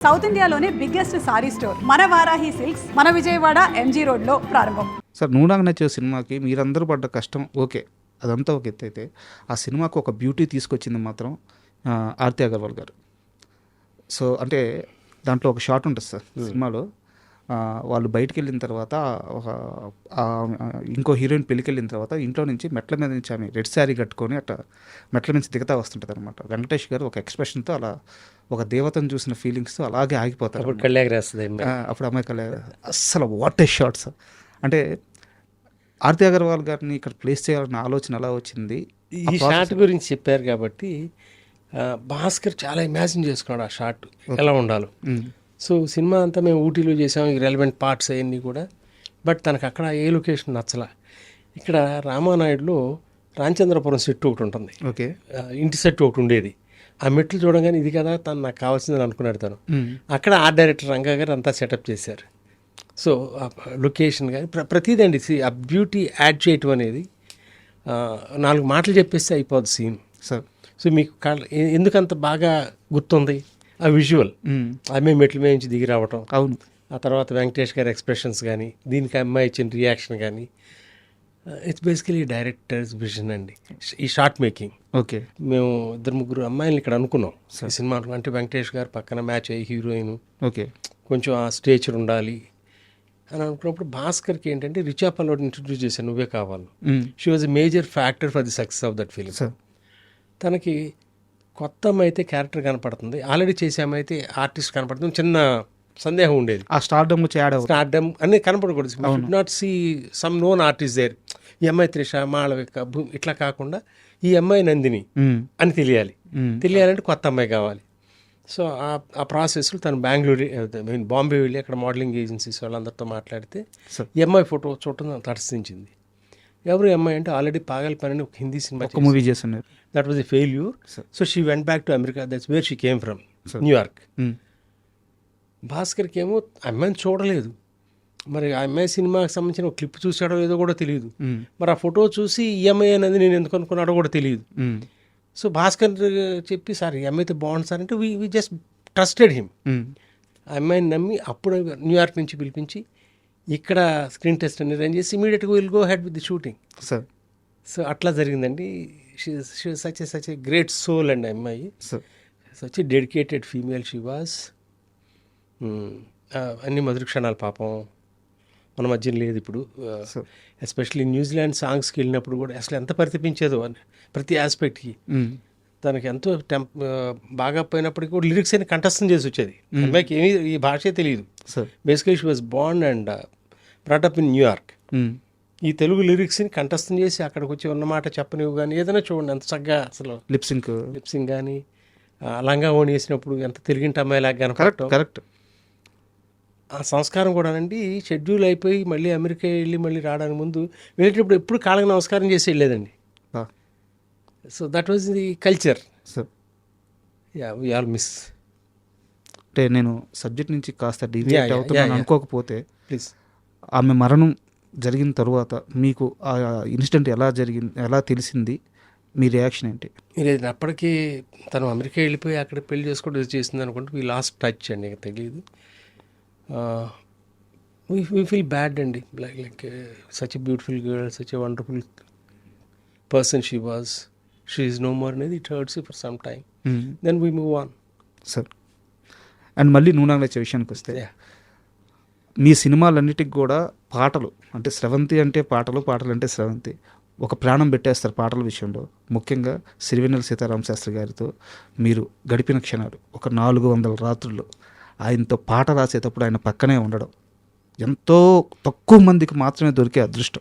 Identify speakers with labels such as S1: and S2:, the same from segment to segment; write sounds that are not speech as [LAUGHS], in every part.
S1: South ఇండియాలోనే biggest sorry store మన Varahi silks మన విజయవాడ ఎంజీ రోడ్లో ప్రారంభం.
S2: సార్ నువ్వు నాకు నచ్చే సినిమాకి మీరందరూ పడ్డ కష్టం ఓకే అదంతా ఒక ఎత్తు అయితే ఆ సినిమాకు ఒక బ్యూటీ తీసుకొచ్చింది మాత్రం ఆ, ఆర్తి అగర్వాల్ గారు. సో అంటే దాంట్లో ఒక షాట్ ఉంటుంది సార్ సినిమాలో ఆ, వాళ్ళు బయటికి వెళ్ళిన తర్వాత ఒక ఇంకో హీరోయిన్ పెళ్ళికి వెళ్ళిన తర్వాత ఇంట్లో నుంచి మెట్ల మీద నుంచి ఆమె రెడ్ శారీ కట్టుకొని అట్లా మెట్ల నుంచి దిగుతా వస్తుంటుంది అనమాట వెంకటేష్ గారు ఒక ఎక్స్ప్రెషన్తో అలా ఒక దేవతను చూసిన ఫీలింగ్స్తో అలాగే ఆగిపోతారు
S3: అప్పుడు.
S2: ఆ, అప్పుడు అమ్మాయి కలే అస్సలు వాట్ ఏ షాట్స్ అంటే ఆర్తి అగర్వాల్ గారిని ఇక్కడ ప్లేస్ చేయాలన్న ఆలోచన ఎలా వచ్చింది?
S3: ఈ షాట్ గురించి చెప్పారు కాబట్టి భాస్కర్ చాలా ఇమాజిన్ చేసుకున్నాడు ఆ షాట్ ఎలా ఉండాలో.
S2: మ్మ్.
S3: సో సినిమా అంతా మేము ఊటీలో చేసాం ఈ రెలవెంట్ పార్ట్స్ అవన్నీ కూడా. బట్ తనకు అక్కడ ఏ లొకేషన్ నచ్చల. ఇక్కడ రామానాయుడులో రామచంద్రపురం సెట్ ఒకటి ఉంటుంది.
S2: ఓకే.
S3: ఇంటి సెట్ ఒకటి ఉండేది. ఆ మెట్లు చూడగానే ఇది కదా తను నాకు కావాల్సిందని అనుకున్నాడు తను. అక్కడ ఆర్ట్ డైరెక్టర్ రంగా గారు అంతా సెటప్ చేశారు. సో లొకేషన్ కానీ ప్ర ప్రతిదండి ఆ బ్యూటీ యాడ్ చేయటం అనేది నాలుగు మాటలు చెప్పేస్తే అయిపోద్ది సీన్
S2: సార్.
S3: సో మీకు ఎందుకంత బాగా గుర్తుంది? ఆ విజువల్. ఆమె మెట్ల మీద నుంచి దిగి రావటం.
S2: అవును.
S3: ఆ తర్వాత వెంకటేష్ గారి ఎక్స్ప్రెషన్స్ కానీ దీనికి అమ్మాయి ఇచ్చిన రియాక్షన్ కానీ ఇట్స్ బేసికలీ డైరెక్టర్స్ విజన్ అండి. ఈ షార్ట్ మేకింగ్
S2: ఓకే.
S3: మేము ఇద్దరు ముగ్గురు అమ్మాయిలు ఇక్కడ అనుకున్నాం. ఈ సినిమా అంటే వెంకటేష్ గారు పక్కన మ్యాచ్ అయ్యి హీరోయిన్
S2: ఓకే.
S3: కొంచెం ఆ స్టేచర్ ఉండాలి అని అనుకున్నప్పుడు భాస్కర్కి ఏంటంటే రిచా పల్లోడ్ ఇంట్రడ్యూస్ చేశాను నువ్వే కావాలి. She was a major factor for the success of that film
S2: sir.
S3: తనకి కొత్త అయితే క్యారెక్టర్ కనపడుతుంది. ఆల్రెడీ చేసే అమ్మాయి అయితే ఆర్టిస్ట్ కనపడుతుంది. చిన్న సందేహం ఉండేది.
S2: ఆ స్టార్డమ్ వచ్చి యాడ్
S3: స్టార్డమ్ అన్నీ కనపడకూడదు. Not see some known artist there ఈ అమ్మాయి త్రిష మాళవిక ఇట్లా కాకుండా ఈ అమ్మాయి నందిని. అని తెలియాలి. తెలియాలంటే కొత్త అమ్మాయి కావాలి. సో ఆ ఆ ప్రాసెస్లో తను బెంగళూరు మీన్ బాంబే వెళ్ళి అక్కడ మోడలింగ్ ఏజెన్సీస్ వాళ్ళందరితో మాట్లాడితే. ఈ అమ్మాయి ఫోటో చూడటం తటస్థించింది. ఎవరు అమ్మాయి అంటే ఆల్రెడీ పాగల్ పని అని ఒక హిందీ సినిమా
S2: ఒక మూవీ చేస్తున్నారు.
S3: That was a failure so she went back to America that's where she came from New York. భాస్కర్కి ఏమో అమ్మాయిని చూడలేదు. మరి ఆ అమ్మాయి సినిమాకి సంబంధించిన ఒక క్లిప్ చూసాడో లేదో కూడా తెలియదు.
S2: మ్మ్.
S3: మరి ఆ ఫోటో చూసి ఈఎంఐ అనేది నేను ఎందుకు అనుకున్నాడో కూడా తెలియదు. సో భాస్కర్ చెప్పి సార్ ఈ అమ్మాయితో బాగుంది సార్ అంటే we we just trusted him. ఆ అమ్మాయిని నమ్మి అప్పుడు న్యూయార్క్ నుంచి పిలిపించి ఇక్కడ స్క్రీన్ టెస్ట్ అని రన్ చేసి ఇమీడియట్గా will go head with the shooting
S2: sir
S3: so అట్లా జరిగిందండి. She such such a great soul అండి అమ్మాయి such a dedicated female she was అన్ని మధుర క్షణాలు పాపం. మన మధ్య లేదు ఇప్పుడు. ఎస్పెషల్లీ న్యూజిలాండ్ సాంగ్స్కి వెళ్ళినప్పుడు కూడా అసలు ఎంత పరితపించేదో అని ప్రతి ఆస్పెక్ట్కి తనకి ఎంతో టెంప్ బాగా పోయినప్పటికీ కూడా లిరిక్స్ అని కంఠస్థం చేసి వచ్చేది. అమ్మాయికి ఏమీ ఈ భాషే తెలియదు.
S2: Sir
S3: basically she was bond and brought up in New York. ఈ తెలుగు లిరిక్స్ని కంఠస్థం చేసి అక్కడికి వచ్చి ఉన్నమాట చెప్పనివి కానీ ఏదైనా చూడండి ఎంత చక్కగా అసలు
S2: లిప్ సింక్
S3: లిప్సింగ్ కానీ లంగా ఓణి వేసినప్పుడు ఎంత తిరిగింటి అమ్మాయిలాగా
S2: కరెక్ట్
S3: కనపడటం.
S2: కరెక్ట్
S3: ఆ సంస్కారం కూడానండి షెడ్యూల్ అయిపోయి మళ్ళీ అమెరికా వెళ్ళి మళ్ళీ రావడానికి ముందు వెళ్ళేటప్పుడు ఎప్పుడు కాళ్ళకి నమస్కారం చేసి వెళ్ళేదండి. So that was the culture
S2: sir
S3: ya we all miss
S2: అంటే నేను సబ్జెక్ట్ నుంచి కాస్త డివియేట్ అవుతున్నాను. అనుకోకపోతే
S3: ప్లీజ్
S2: ఆమె మరణం జరిగిన తరువాత మీకు ఆ ఇన్సిడెంట్ ఎలా జరిగింది ఎలా తెలిసింది? మీ రియాక్షన్ ఏంటి?
S3: మీరు అప్పటికి తను అమెరికా వెళ్ళిపోయి అక్కడ పెళ్ళి ఇది చేసింది అనుకుంటే వీ లాస్ట్ టచ్ అండి ఇక తెలియదు వీ ఫీల్ బ్యాడ్ అండి. Like like such a beautiful girl such a wonderful person she was she is no more అనేది it hurts for some time then we move on
S2: sir and మళ్ళీ నూనె వచ్చే విషయానికి వస్తే మీ సినిమాలన్నిటికి కూడా పాటలు అంటే స్రవంతి అంటే పాటలు పాటలు అంటే స్రవంతి. ఒక ప్రాణం పెట్టేస్తారు పాటల విషయంలో. ముఖ్యంగా సిరివెన్నెల సీతారామ శాస్త్రి గారితో మీరు గడిపిన క్షణాలు ఒక నాలుగు వందల రాత్రుల్లో ఆయనతో పాట రాసేటప్పుడు ఆయన పక్కనే ఉండడం. ఎంతో తక్కువ మందికి మాత్రమే దొరికే అదృష్టం.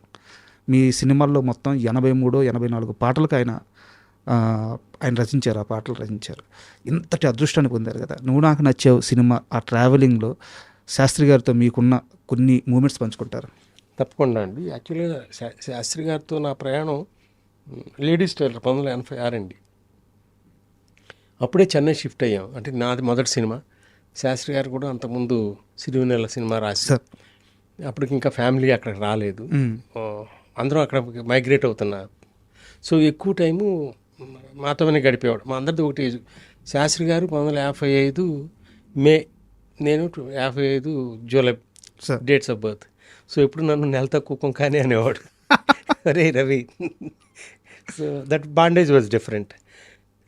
S2: మీ సినిమాల్లో మొత్తం ఎనభై మూడు ఎనభై నాలుగు పాటలకు ఆయన ఆయన రచించారు ఆ పాటలు రచించారు. ఇంతటి అదృష్టాన్ని పొందారు కదా. నువ్వు నాకు నచ్చావు సినిమా ఆ ట్రావెలింగ్లో శాస్త్రి గారితో మీకున్న కొన్ని మూమెంట్స్ పంచుకుంటారు?
S3: తప్పకుండా అండి. యాక్చువల్గా శా- శాస్త్రి గారితో నా ప్రయాణం లేడీస్ టైలర్ పంతొమ్మిది వందల ఎనభై ఆరు అండి. అప్పుడే చెన్నై షిఫ్ట్ అయ్యాం. అంటే నాది మొదటి సినిమా. శాస్త్రి గారు కూడా అంతకుముందు సిరివెన్నెల సినిమా రాసి
S2: సార్.
S3: అప్పటికి ఇంకా ఫ్యామిలీ అక్కడికి రాలేదు. అందరం అక్కడ మైగ్రేట్ అవుతున్నారు సో ఎక్కువ టైము మాతోనే గడిపేవాడు. మా అందరిది ఒకటి ఏజ్. శాస్త్రి గారు పంతొమ్మిది వందల యాభై ఐదు మే నేను యాభై ఐదు July
S2: sir.
S3: Dates of birth. So ఇప్పుడు నన్ను నెల తక్కువ కానీ అనేవాడు. అరే Ravi. So that bondage was different.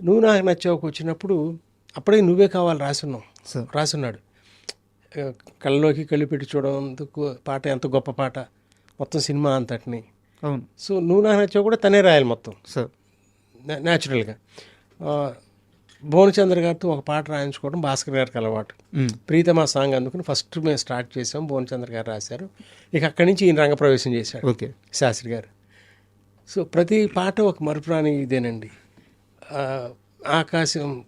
S3: నువ్వు నాకు నచ్చావుకు వచ్చినప్పుడు అప్పుడే నువ్వే కావాలి రాసున్నావు. రాసున్నాడు. కళ్ళలోకి కళ్ళు పెట్టి చూడడందుకు పాట ఎంత గొప్ప పాట. మొత్తం సినిమా అంతటిని.
S2: అవును.
S3: సో నువ్వు నాకు నచ్చావు కూడా తనే రాయాలి మొత్తం.
S2: సార్.
S3: న్యాచురల్గా భువనచంద్ర గారితో ఒక పాట రాయించుకోవడం భాస్కర్ గారికి అలవాటు. ప్రీతమా సాంగ్ అందుకుని ఫస్ట్ మేము స్టార్ట్ చేసాం భువనచంద్ర గారు రాశారు. ఇక అక్కడి నుంచి ఈయన రంగప్రవేశం చేశాడు.
S2: ఓకే.
S3: శాస్త్రి గారు. సో ప్రతి పాట ఒక మరుపురాని ఇదేనండి. ఆకాశం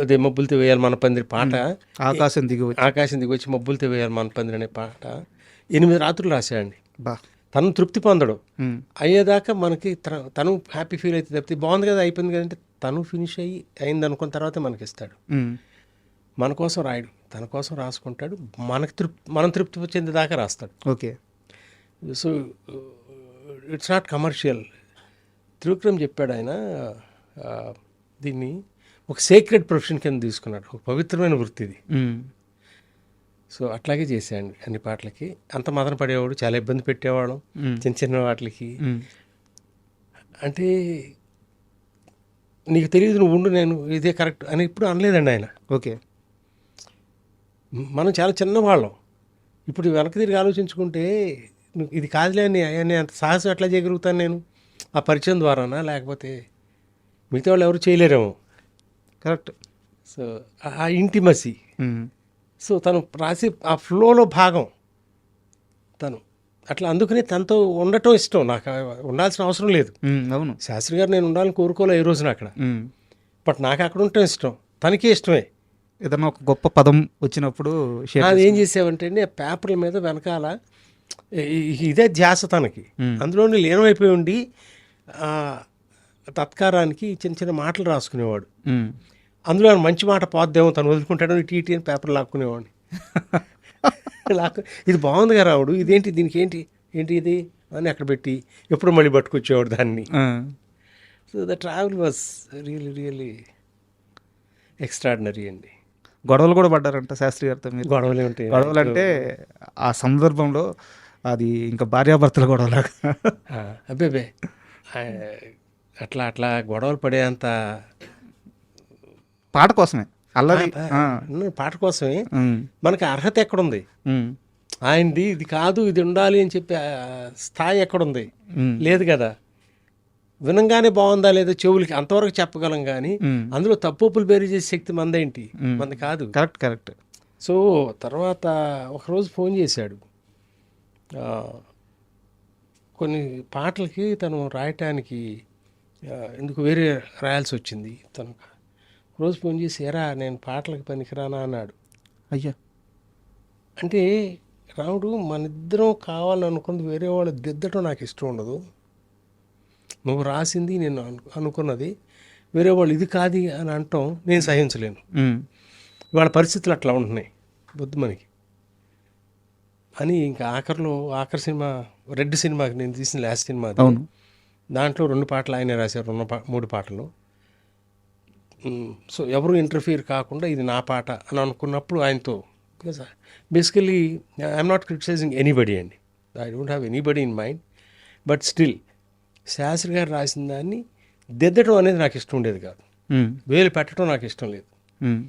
S3: అదే మబ్బులతో వేయాలి మన పందిరి పాట.
S2: ఆకాశం దిగి
S3: ఆకాశం దిగి వచ్చి మబ్బులతో వేయాలి మన పందిరి అనే పాట. ఎనిమిది రాత్రులు రాశాడండి.
S2: బా.
S3: తను తృప్తి పొందడు. అయ్యేదాకా మనకి తన- హ్యాపీ ఫీల్ అయితే తప్పితే బాగుంది కదా అయిపోయింది కదంటే తను ఫినిష్ అయ్యి అయింది అనుకున్న తర్వాత మనకి ఇస్తాడు మన కోసం రాయడు. తన కోసం రాసుకుంటాడు. మనకి తృప్తి మనం తృప్తి చెందేదాకా రాస్తాడు.
S2: Okay.
S3: So it's not commercial Trivikram చెప్పాడు ఆయన ఆ, దీన్ని ఒక సీక్రెట్ ప్రొఫెషన్ కింద తీసుకున్నాడు. ఒక పవిత్రమైన వృత్తి ఇది సో అట్లాగే చేశాడు అన్ని పాటలకి. అంత మదన పడేవాడు చాలా ఇబ్బంది పెట్టేవాడు
S2: మ్,
S3: చిన్న చిన్న వాటికి అంటే నీకు తెలియదు నువ్వు ఉండు నేను ఇదే కరెక్ట్ అని ఇప్పుడు అనలేదండి ఆయన.
S2: ఓకే.
S3: మనం చాలా చిన్నవాళ్ళం ఇప్పుడు వెనక తిరిగి ఆలోచించుకుంటే ఇది కాదులే అని అంత సాహసం ఎట్లా చేయగలుగుతాను నేను? ఆ పరిచయం ద్వారానా? లేకపోతే మిగతా వాళ్ళు ఎవరు చేయలేరేమో?
S2: కరెక్ట్.
S3: సో ఆ ఇంటిమసీ. సో తను రాసి ఆ ఫ్లోలో భాగం తను. అట్లా అందుకనే తనతో ఉండటం ఇష్టం. నాకు ఉండాల్సిన అవసరం లేదు.
S2: అవును.
S3: శాస్త్రి గారు నేను ఉండాలని కోరుకోలే ఈ రోజున అక్కడ. బట్ నాకు అక్కడ ఉండటం ఇష్టం. తనకే ఇష్టమే.
S2: ఏదన్నా ఒక గొప్ప పదం వచ్చినప్పుడు
S3: అది ఏం చేసావంటే అండి పేపర్ల మీద వెనకాల ఇదే ధ్యాస తనకి. అందులోని లీనమైపోయి ఉండి తత్కారానికి చిన్న చిన్న మాటలు రాసుకునేవాడు. అందులో మంచి మాట పోద్దేమో తను వదులుకుంటాడు ఇటు ఇటు అని పేపర్ లాక్కునేవాడిని. [LAUGHS] లాక్కు ఇది బాగుంది కదా రావుడు ఇదేంటి దీనికి ఏంటి ఏంటి ఇది అని అక్కడ పెట్టి ఎప్పుడు మళ్ళీ పట్టుకొచ్చేవాడు దాన్ని. So the travel was really really extraordinary అండి.
S2: గొడవలు కూడా పడ్డారంట శాస్త్రి గారితో మీరు.
S3: గొడవలే ఉంటాయి.
S2: గొడవలు. అంటే ఆ సందర్భంలో అది ఇంకా భార్యాభర్తల గొడవలాగా.
S3: ఆ, అబ్బేబే అట్లా అట్లా గొడవలు పడేంత
S2: పాట కోసమే. అల్లరి
S3: పాట కోసమే. మనకి అర్హత ఎక్కడుంది? ఆయనది ఇది కాదు ఇది ఉండాలి అని చెప్పి స్థాయి ఎక్కడుంది? లేదు కదా. వినంగానే బాగుందా లేదా చెవులకి? అంతవరకు చెప్పగలం కానీ. అందులో తప్పులు బేరీ చేసే శక్తి మందేంటి. మంది కాదు.
S2: Correct correct.
S3: సో తర్వాత ఒకరోజు ఫోన్ చేశాడు. కొన్ని పాటలకి తను రాయటానికి ఎందుకు వేరే రాయాల్సి వచ్చింది? తను రోజు ఫోన్ చేసి ఎరా నేను పాటలకు పనికిరానా? అన్నాడు.
S2: అయ్యా.
S3: అంటే రాముడు మన ఇద్దరం కావాలనుకున్నది వేరే వాళ్ళు దిద్దటం నాకు ఇష్టం ఉండదు. నువ్వు రాసింది నేను అను అనుకున్నది వేరే వాళ్ళు ఇది కాదు అని అంటాం నేను సహించలేను. వాళ్ళ పరిస్థితులు అట్లా ఉంటున్నాయి బుద్ధి మనకి. అని ఇంకా ఆఖరిలో ఆఖరి సినిమా రెడ్ సినిమాకి నేను తీసిన లాస్ట్ సినిమా దాంట్లో రెండు పాటలు ఆయనే రాశారు రెండు పా మూడు పాటలు. సో ఎవరు ఇంటర్ఫియర్ కాకుండా ఇది నా పాట అని అనుకున్నప్పుడు ఆయనతో basically I'm not criticising anybody అండి. I don't have anybody in mind but still Sastry గారు రాసిన దాన్ని దిద్దడం అనేది నాకు ఇష్టం ఉండేది కాదు.
S2: ఉమ్,
S3: వేలు పెట్టడం నాకు ఇష్టం లేదు.
S2: ఉమ్,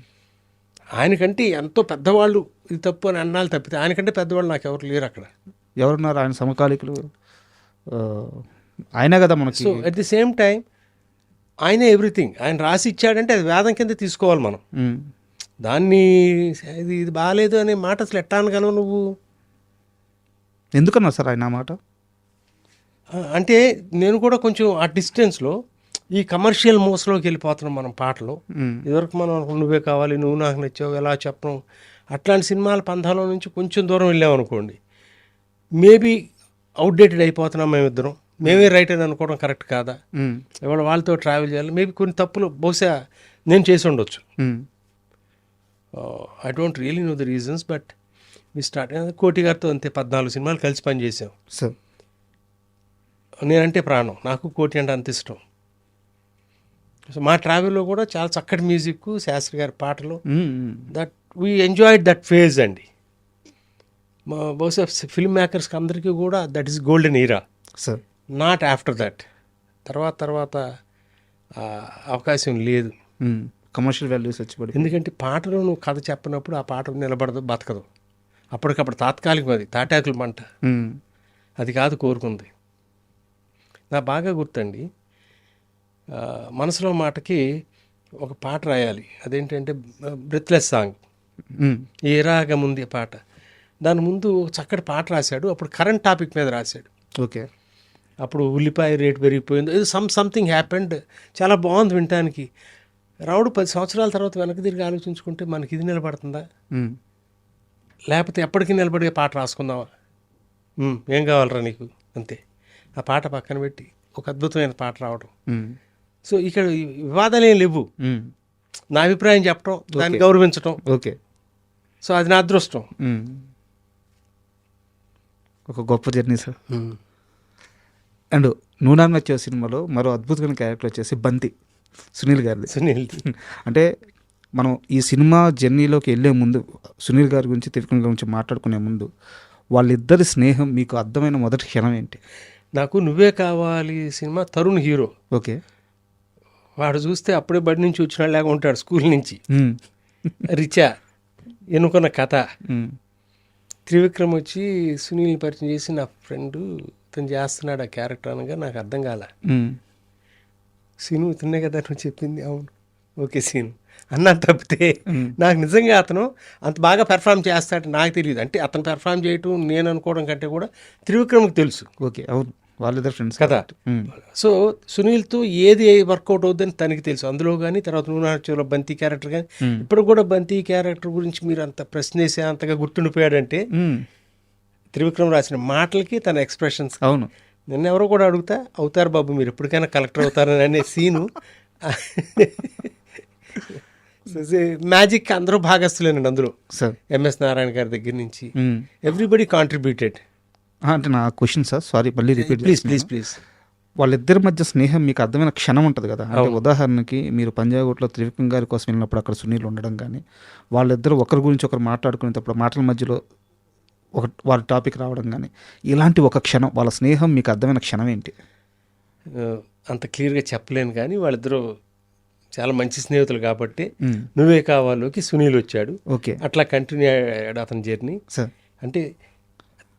S3: ఆయనకంటే ఎంతో పెద్దవాళ్ళు ఇది తప్పు అని అన్నాళ్ళు తప్పితే ఆయనకంటే పెద్దవాళ్ళు నాకు ఎవరు లేరు అక్కడ.
S2: ఎవరున్నారు ఆయన సమకాలికులు? ఆయనే కదా మనకి
S3: so at the same time ఆయనే ఎవ్రీథింగ్. ఆయన రాసి ఇచ్చాడంటే అది వేదం కింద తీసుకోవాలి మనం. దాన్ని ఇది ఇది బాగాలేదు అనే మాట అసలు ఎట్టా అనగలవు నువ్వు?
S2: ఎందుకన్నా సార్ ఆయన మాట?
S3: అంటే నేను కూడా కొంచెం ఆ డిస్టెన్స్లో ఈ కమర్షియల్ మోసలోకి వెళ్ళిపోతున్నాం మనం పాటలు. ఇదివరకు మనం నువ్వే కావాలి నువ్వు నాకు నచ్చావు ఎలా చెప్పడం. అట్లాంటి సినిమాల పంథాలో నుంచి కొంచెం దూరం వెళ్ళామనుకోండి మేబీ అవుట్డేటెడ్ అయిపోతున్నాం మేమిద్దరం. మేమే రైట్ అని అనుకోవడం కరెక్ట్ కాదా? ఇవాళ వాళ్ళతో ట్రావెల్ చేయాలి. మేబీ కొన్ని తప్పులు బహుశా నేను చేసి ఉండొచ్చు. I don't really know the reasons but me start Koti గారితో అంతే పద్నాలుగు సినిమాలు కలిసి పనిచేసాం
S2: సార్.
S3: నేనంటే ప్రాణం. నాకు కోటి అంటే అంత ఇష్టం. సో మా ట్రావెల్లో కూడా చాలా చక్కటి మ్యూజిక్ శాస్త్రి గారి పాటలు. That we enjoyed that phase అండి. మా బహుశా ఫిల్మ్ మేకర్స్కి అందరికీ కూడా that is golden era
S2: sir.
S3: Not after that. తర్వాత తర్వాత అవకాశం లేదు.
S2: కమర్షియల్ వాల్యూస్ వచ్చి
S3: ఎందుకంటే పాటలో నువ్వు కథ చెప్పినప్పుడు ఆ పాట నిలబడదు బతకదు. అప్పటికప్పుడు తాత్కాలికం అది తాటాకుల మంట. అది కాదు కోరుకుంది. నా బాగా గుర్తండి. మనసులో మాటకి ఒక పాట రాయాలి. అదేంటంటే బ్రెత్లెస్ సాంగ్. ఏ రాగం ఉంది ఆ పాట? దాని ముందు ఒక చక్కటి పాట రాశాడు అప్పుడు కరెంట్ టాపిక్ మీద రాశాడు.
S2: ఓకే.
S3: అప్పుడు ఉల్లిపాయ రేటు పెరిగిపోయింది. ఇది సమ్ సంథింగ్ హ్యాపెండ్ చాలా బాగుంది వినటానికి. రావుడు పది సంవత్సరాల తర్వాత వెనక్కి తిరిగి ఆలోచించుకుంటే మనకి ఇది నిలబడుతుందా. లేకపోతే ఎప్పటికీ నిలబడే పాట రాసుకుందామా? ఏం కావాలరా నీకు? అంతే. ఆ పాట పక్కన పెట్టి ఒక అద్భుతమైన పాట రావడం. సో ఇక్కడ వివాదాలు ఏం లేవు. నా అభిప్రాయం చెప్పడం దాన్ని గౌరవించడం
S2: ఓకే.
S3: సో అది నా అదృష్టం.
S2: ఒక గొప్ప జర్నీ సార్. అండ్ నూనాన్ వచ్చే సినిమాలో మరో అద్భుతమైన క్యారెక్టర్ వచ్చేసి బంతి సునీల్ గారిది.
S3: సునీల్.
S2: అంటే మనం ఈ సినిమా జర్నీలోకి వెళ్ళే ముందు సునీల్ గారి గురించి త్రివిక్రమ్ గురించి మాట్లాడుకునే ముందు వాళ్ళిద్దరి స్నేహం మీకు అర్థమైన మొదటి క్షణం ఏంటి?
S3: నాకు నువ్వే కావాలి సినిమా తరుణ్ హీరో.
S2: ఓకే.
S3: వాడు చూస్తే అప్పుడే బడి నుంచి వచ్చిన లాగా ఉంటాడు స్కూల్ నుంచి. రిచా ఎన్నుకున్న కథ. త్రివిక్రమ్ వచ్చి సునీల్ని పరిచయం చేసి నా ఫ్రెండ్ ఇతను చేస్తున్నాడు ఆ క్యారెక్టర్ అనగా నాకు అర్థం కాల. సీను ఇతనే కదా నువ్వు చెప్పింది. అవును. ఓకే సీను. అన్నా తప్పితే నాకు నిజంగా అతను అంత బాగా పెర్ఫామ్ చేస్తాడు నాకు తెలియదు. అంటే అతను పెర్ఫామ్ చేయటం నేను అనుకోవడం కంటే కూడా త్రివిక్రమ్కి తెలుసు.
S2: ఓకే అవును. వాళ్ళిద్దరు ఫ్రెండ్స్
S3: కదా. సో సునీల్తో ఏది వర్కౌట్ అవుద్దని తనకి తెలుసు. అందులో కానీ తర్వాత నాచులో బంతి క్యారెక్టర్ కానీ ఇప్పుడు కూడా బంతి క్యారెక్టర్ గురించి మీరు అంత ప్రశ్న వేసే అంతగా గుర్తుండిపోయాడంటే. త్రివిక్రమ్ రాసిన మాటలకి తన ఎక్స్ప్రెషన్స్
S2: అవును.
S3: నిన్న ఎవరో కూడా అడుగుతా అవుతారు బాబు మీరు ఎప్పటికైనా కలెక్టర్ అవుతారని అనే సీను [LAUGHS] మ్యాజిక్ అందరూ భాగస్తులేనండి అందులో.
S2: సార్.
S3: ఎంఎస్ నారాయణ గారి దగ్గర నుంచి. ఎవ్రీబడి కాంట్రిబ్యూటెడ్
S2: అంటే నా క్వశ్చన్ సార్ సారీ మళ్ళీ రిపీట్
S3: ప్లీజ్ ప్లీజ్ ప్లీజ్
S2: వాళ్ళిద్దరి మధ్య స్నేహం మీకు అర్థమైన క్షణం ఉంటుంది కదా. అంటే ఉదాహరణకి మీరు పంజాగుట్లో త్రివిక్రమ్ గారి కోసం వెళ్ళినప్పుడు అక్కడ సునీల్ ఉండడం కానీ వాళ్ళిద్దరు ఒకరి గురించి ఒకరు మాట్లాడుకునేటప్పుడు మాటల మధ్యలో ఒక వాళ్ళ టాపిక్ రావడం కానీ ఇలాంటి ఒక క్షణం వాళ్ళ స్నేహం మీకు అర్థమైన క్షణం ఏంటి?
S3: అంత క్లియర్గా చెప్పలేను కానీ వాళ్ళిద్దరూ చాలా మంచి స్నేహితులు కాబట్టి. నువ్వే కావాలోకి సునీల్ వచ్చాడు.
S2: ఓకే.
S3: అట్లా కంటిన్యూ అయ్యాడు అతని జర్నీ. అంటే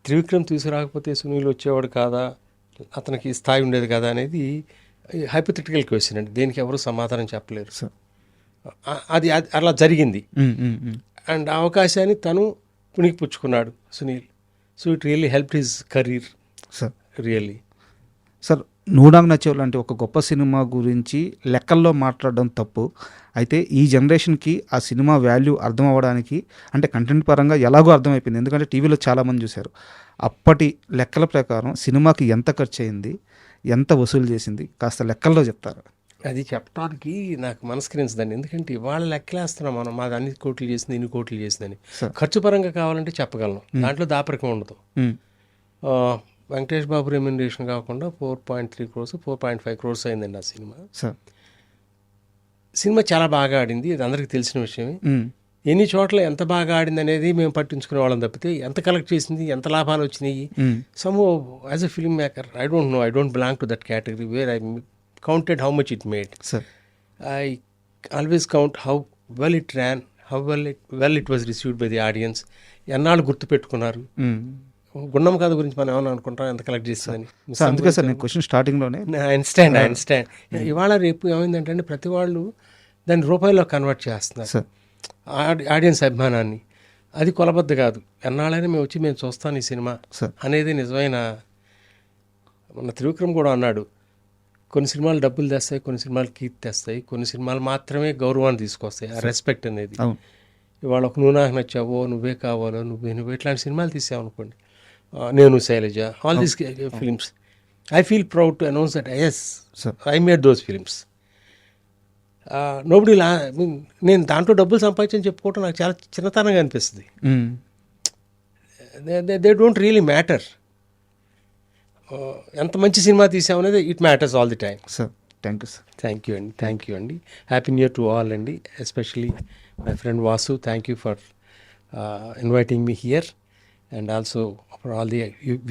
S3: త్రివిక్రమ్ తీసుకురాకపోతే సునీల్ వచ్చేవాడు కాదా? అతనికి స్థాయి ఉండేది కదా అనేది హైపోథెటికల్ క్వశ్చన్ అండి. దేనికి ఎవరు సమాధానం చెప్పలేరు. అది అది అలా జరిగింది. అండ్ ఆ అవకాశాన్ని తను పుణికి పుచ్చుకున్నాడు Sunil. So it really help his career
S2: sir
S3: really
S2: sir నూడాంగ్ నచ్చేవ్ లాంటి ఒక గొప్ప సినిమా గురించి లెక్కల్లో మాట్లాడడం తప్పు. అయితే ఈ జనరేషన్కి ఆ సినిమా వాల్యూ అర్థం అవ్వడానికి అంటే కంటెంట్ పరంగా ఎలాగో అర్థమైపోయింది. ఎందుకంటే టీవీలో చాలామంది చూశారు. అప్పటి లెక్కల ప్రకారం సినిమాకి ఎంత ఖర్చు అయింది ఎంత వసూలు చేసింది కాస్త లెక్కల్లో చెప్తారు?
S3: అది చెప్పడానికి నాకు మనస్కరించదండి. ఎందుకంటే ఇవాళ లెక్కలేస్తున్నాం మనం. మాది అన్ని కోట్లు చేసింది ఇన్ని కోట్లు చేసిందని. ఖర్చు పరంగా కావాలంటే చెప్పగలను. దాంట్లో దాపరికం ఉండదు. వెంకటేష్ బాబు రెమ్యునరేషన్ కాకుండా four point three crores four point five crores అయిందండి ఆ సినిమా. సినిమా చాలా బాగా ఆడింది. ఇది అందరికీ తెలిసిన విషయమే. ఎన్ని చోట్ల ఎంత బాగా ఆడింది అనేది మేము పట్టించుకునే వాళ్ళం తప్పితే ఎంత కలెక్ట్ చేసింది ఎంత లాభాలు వచ్చినాయి. Some as a film maker I don't know I don't belong to that category where I counted how much it made
S2: sir
S3: I always count how well it ran how well it well it was received by the audience ఎన్నాళ్ళు గుర్తుపెట్టుకున్నారు?
S2: మ్మ్.
S3: గుండం కథ గురించి మనం ఏమైనా అనుకుంటాం? ఎంత collect చేస్తుందని
S2: sir అందుకే సార్ నేను క్వశ్చన్ స్టార్టింగ్లోనే
S3: ఐ అండర్స్టాండ్ ఐ అండర్స్టాండ్ ఇవాళ రేపు ఏమైందంటే ప్రతి వాళ్ళు దాన్ని రూపాయల్లో కన్వర్ట్ చేస్తున్నారు.
S2: సార్
S3: ఆడి- ఆడియన్స్ అభిమానాన్ని. అది కొలబద్ద కాదు. ఎన్నాళ్ళైనా మేము వచ్చి మేము చూస్తాను ఈ సినిమా
S2: సార్
S3: అనేది నిజమైన మన త్రివిక్రమ్ కూడా అన్నాడు. కొన్ని సినిమాలు డబ్బులు తెస్తాయి కొన్ని సినిమాలు కీర్తి తెస్తాయి కొన్ని సినిమాలు మాత్రమే గౌరవాన్ని తీసుకొస్తాయి ఆ రెస్పెక్ట్ అనేది. ఇవాళ ఒక నువ్వు నాకు నచ్చావో నువ్వే కావాలో నువ్వే నువ్వు ఇట్లాంటి సినిమాలు తీసావు అనుకోండి నేను Sailaja all these films I feel proud to announce that yes I made those films nobody లా నేను దాంట్లో డబ్బులు సంపాదించని చెప్పుకోవటం నాకు చాలా చిన్నతనంగా అనిపిస్తుంది. దే డోంట్ రియలీ మ్యాటర్ ఎంత మంచి సినిమా తీసామనేది it matters all the time
S2: sir thank you sir.
S3: Thank you అండి థ్యాంక్ యూ అండి. Happy new year to all అండి. Especially my friend Vasu thank you for inviting me here and also for all the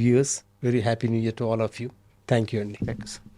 S3: viewers very happy new year to all of you thank you అండి.
S2: Thank you sir